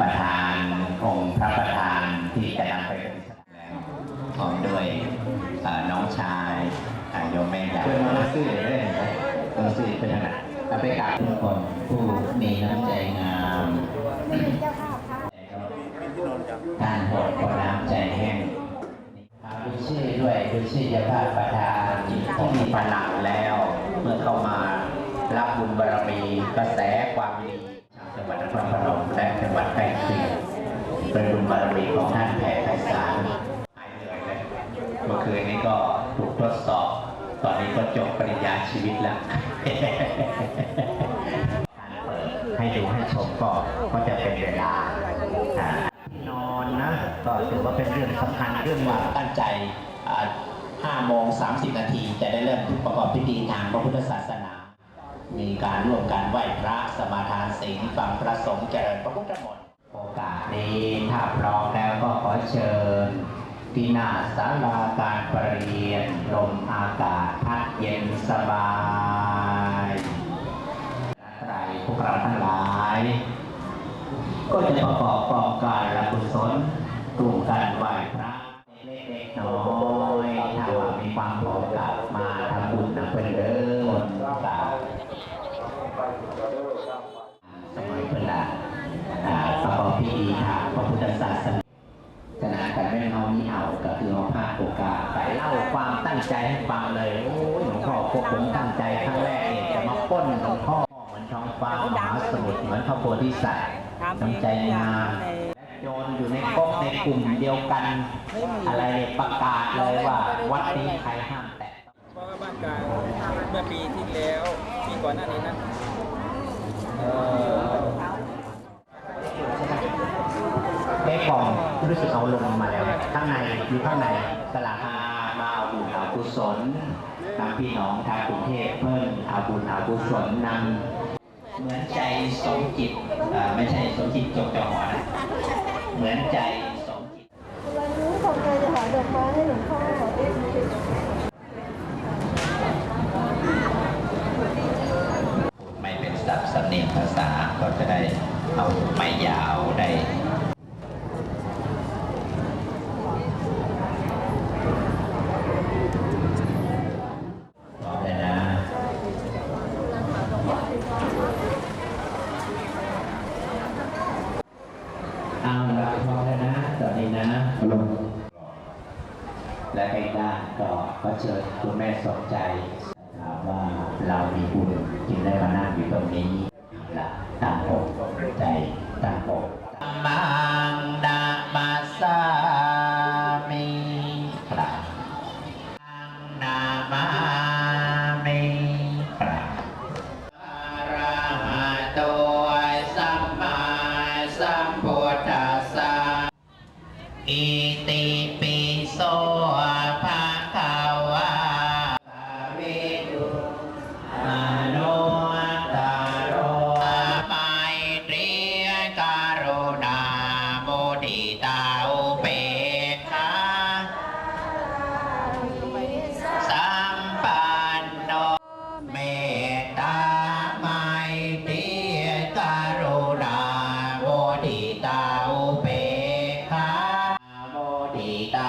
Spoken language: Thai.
ประธานองค์พระประธานที่จะนำไปเป็นแสดงพร้อมด้วยน้องชายโยมแม่ใหญ่เป็นมาซื้อเลยนตัวซื้อเป็นขนาดไปกราบทุกคนผู้มีน้ำใจงามทานบดน้ำใจแห้งอาบุชี่ด้วยบุชี่ยภาพประธานที่มีปนักแล้ว เมื่อเข้ามารับบุญบารมีกระแส จังหวัดนครพนมและจังหวัดใกล้เคียงเป็นบุญบารมีของท่านแผ่ไพศาลหายเหนื่อยเลยเมื่อคืนนี้ก็ถูกทดสอบ ตอนนี้ก็จบปริญญาชีวิตแล้วการเปิดให้ดูให้ชมก็ก็จะเป็นเวลาอ่าที่นอนนะก็ถือว่าเป็นเรื่องสำคัญเรื่องว่าตั้งใจ5โมง30 นาทีจะได้เริ่มประกอบพิธีทางพระพุทธศาสนา มีการร่วมกันไหว้พระสมาทานศีลฟังพระสงฆ์เจริญพระพุทธมนต์โอกาสนี้ถ้าพร้อมแล้วก็ขอเชิญที่หน้าศาลาการประเรียนลมอากาศพัดเย็นสบายอะไรพวกเราทั้งหลาย ก็จะประกอบกองการละกุศลกลุ่มการไหว้พระเล็กๆน้อยๆถ้าว่ามีความพร้อมกับมาทำบุญนะเพื่อนเด้อสาวสมัยเพื่อนละอ่าีทางพระพุทธศาสนาศาสนาแต่ไม่เอานี่เอาก็คือเอาภาคโอกาสไปเล่าความตั้งใจให้ฟังเลยโอ้ยหลวงพ่อพวกผมตั้งใจครั้งแรกเนี่ยจะมาป้นหลวงพ่อเหมือนท้องฟ้ามหาสมุทรเหมือนพระโพธิสัตว์น้ำใจงามและโจรอยู่ในก๊กในกลุ่มเดียวกัน อะไรประกาศเลยว่า วัดนี้ใครห้ามแตะเพราะว่าบ้านกลางเมื่อปีที่แล้วปีก่อนหน้านี้นะเอ่อ เอ๊ะ กล่องรู้สึกเอาลงมาแล้ว ข้างในอยู่ข้างในสลามามาเอาบุญอากุศลนำพี่น้องทางกรุงเทพเพิ่มอาบุญอากุศลนำเหมือนใจสมจิตไม่ใช่สมจิตจบจอหอนะเหมือนใจสมจิตวันนี้ผมใจจะหาดอกไม้ให้หลวงพ่อไม่เป็นศัพท์สำเนียงภาษาก็จะได้เอาไม่ยาวได้พร้อมเลยนะ เอาละพร้อมแล้วนะตอ นนี้นะลงและในด้านก็ก็เชิญคุณแม่สนใจถามว่าเรามีบุญจึงได้มานั่งอยู่ตรงนี้ละตั้งอกใจตั้งอกม อิติปิโสภะคะวะสาวิตุอนุตโรไมตรีกรุณาโมดิตา ตา